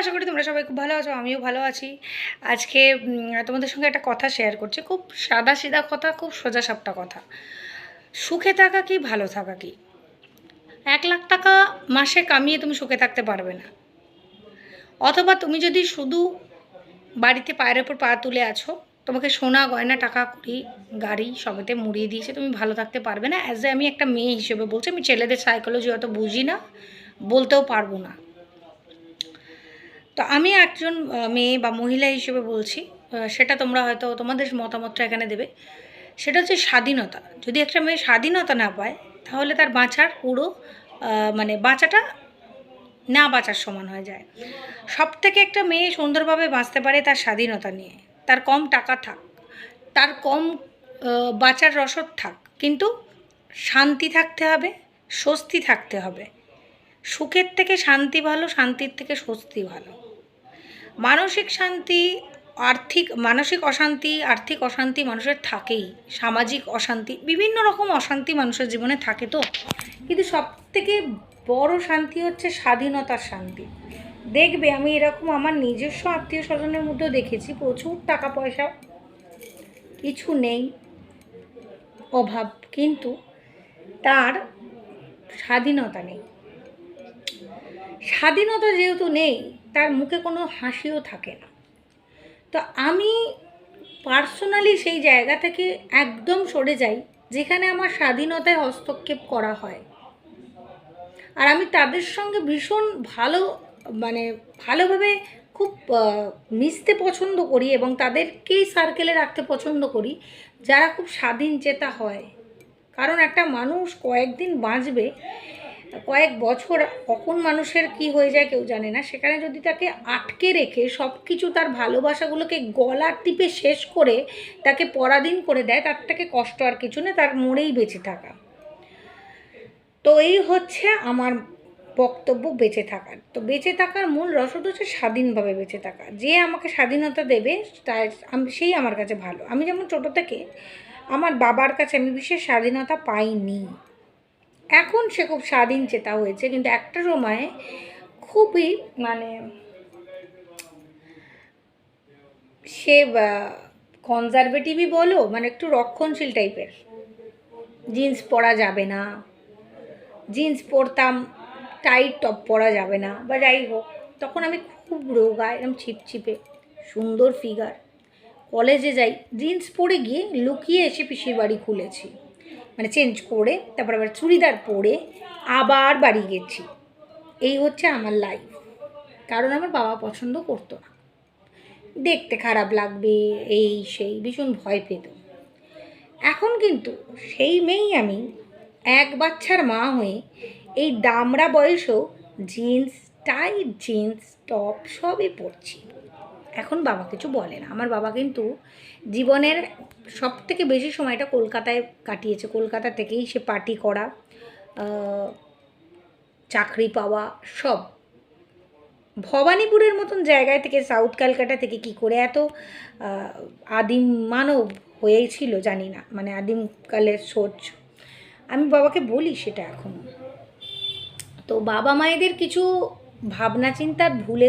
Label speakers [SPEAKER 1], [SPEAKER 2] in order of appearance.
[SPEAKER 1] আশা করি তোমরা সবাই খুব ভালো আছো, আমিও ভালো আছি। আজকে তোমাদের সঙ্গে একটা কথা শেয়ার করছি, খুব সাদা সিধা কথা, খুব সোজা সাপটা কথা। সুখে থাকা কি, ভালো থাকা কি? এক লাখ টাকা মাসে কামিয়ে তুমি সুখে থাকতে পারবে না। অথবা তুমি যদি শুধু বাড়িতে পায়ের ওপর পা তুলে আছো, তোমাকে সোনা, গয়না, টাকা, কুড়ি, গাড়ি সবেতে মুড়িয়ে দিয়েছে, তুমি ভালো থাকতে পারবে না। অ্যাজ এ আমি একটা মেয়ে হিসেবে বলছি, আমি ছেলেদের সাইকোলজি অত বুঝি না, বলতেও পারব না। তো আমি একজন মেয়ে বা মহিলা হিসেবে বলছি সেটা তোমরা হয়তো তোমাদের মতামতটা এখানে দেবে। সেটা হচ্ছে স্বাধীনতা। যদি একটা মেয়ে স্বাধীনতা না পায়, তাহলে তার বাঁচার পুরো মানে বাঁচাটা না বাঁচার সমান হয়ে যায়। সব থেকে একটা মেয়ে সুন্দরভাবে বাঁচতে পারে তার স্বাধীনতা নিয়ে। তার কম টাকা থাক, তার কম বাঁচার রসদ থাক, কিন্তু শান্তি থাকতে হবে, স্বস্তি থাকতে হবে। সুখের থেকে শান্তি ভালো, শান্তির থেকে স্বস্তি ভালো। মানসিক শান্তি, আর্থিক, মানসিক অশান্তি, আর্থিক অশান্তি মানুষের থাকেই। সামাজিক অশান্তি, বিভিন্ন রকম অশান্তি মানুষের জীবনে থাকে তো। কিন্তু সব থেকে বড় শান্তি হচ্ছে স্বাধীনতার শান্তি। দেখবে, আমি এরকম আমার নিজস্ব আত্মীয় স্বজনের মধ্যেও দেখেছি, প্রচুর টাকা পয়সা কিছু নেই, অভাব। কিন্তু তার স্বাধীনতা নেই। স্বাধীনতা যেহেতু নেই, তার মুখে কোনো হাসিও থাকে না। তো আমি পার্সোনালি সেই জায়গা থেকে একদম সরে যাই, যেখানে আমার স্বাধীনতায় হস্তক্ষেপ করা হয়। আর আমি তাদের সঙ্গে ভীষণ ভালো মানে ভালোভাবে খুব মিশতে পছন্দ করি এবং তাদেরকেই সার্কেলে রাখতে পছন্দ করি, যারা খুব স্বাধীন চেতা হয়। কারণ একটা মানুষ কয়েকদিন বাঁচবে কয়েক বছর কখন মানুষের কি হয়ে যায় কেউ জানে না। সেখানে যদি তাকে আটকে রেখে সব কিছু তার ভালোবাসাগুলোকে গলার টিপে শেষ করে তাকে পরাধীন করে দেয়, তার থেকে কষ্ট আর কিছু না তার মরেই বেঁচে থাকা। তো এই হচ্ছে আমার বক্তব্য, বেঁচে থাকার। তো বেঁচে থাকার মূল রসদ হচ্ছে স্বাধীনভাবে বেঁচে থাকা। যে আমাকে স্বাধীনতা দেবে তার সেই আমার কাছে ভালো। আমি যেমন ছোটো থেকে আমার বাবার কাছে আমি বিশেষ স্বাধীনতা পাইনি। এখন সে খুব স্বাধীন চেতা হয়েছে, কিন্তু একটা সময়ে খুবই মানে সে কনজারভেটিভই বলো মানে একটু রক্ষণশীল টাইপের। জিন্স পরা যাবে না, জিন্স পরতাম, টাইট টপ পরা যাবে না, বা যাই হোক, তখন আমি খুব রোগা এরকম ছিপছিপে, সুন্দর ফিগার কলেজে যাই, জিন্স পরে গিয়ে লুকিয়ে এসে পিসির বাড়ি খুলেছি। মানে চেঞ্জ করে, তারপর আবার চুড়িদার পরে আবার বাড়ি গেছি। এই হচ্ছে আমার লাইফ কারণ আমার বাবা পছন্দ করতো না। দেখতে খারাপ লাগবে, এই সেই, ভীষণ ভয় পেত। এখন কিন্তু সেই মেয়েই আমি এক বাচ্চার মা হয়ে এই দামড়া বয়সেও জিন্স টাইট জিন্স টপ সবই পরছি। এখন বাবা কিছু বলে না। আমার বাবা কিন্তু জীবনের সব থেকে বেশি সময়টা কলকাতায় কাটিয়েছে। কলকাতা থেকেই সে পার্টি করা চাকরি পাওয়া, সব। ভবানীপুরের মতন জায়গায় থেকে, সাউথ ক্যালকাটা থেকে কি করে এত আদিম মানব হয়েই ছিল জানি না। মানে আদিমকালের সোচ। আমি বাবাকে বলি সেটা এখন। তো বাবা মায়েদের কিছু ভাবনা চিন্তা ভুলে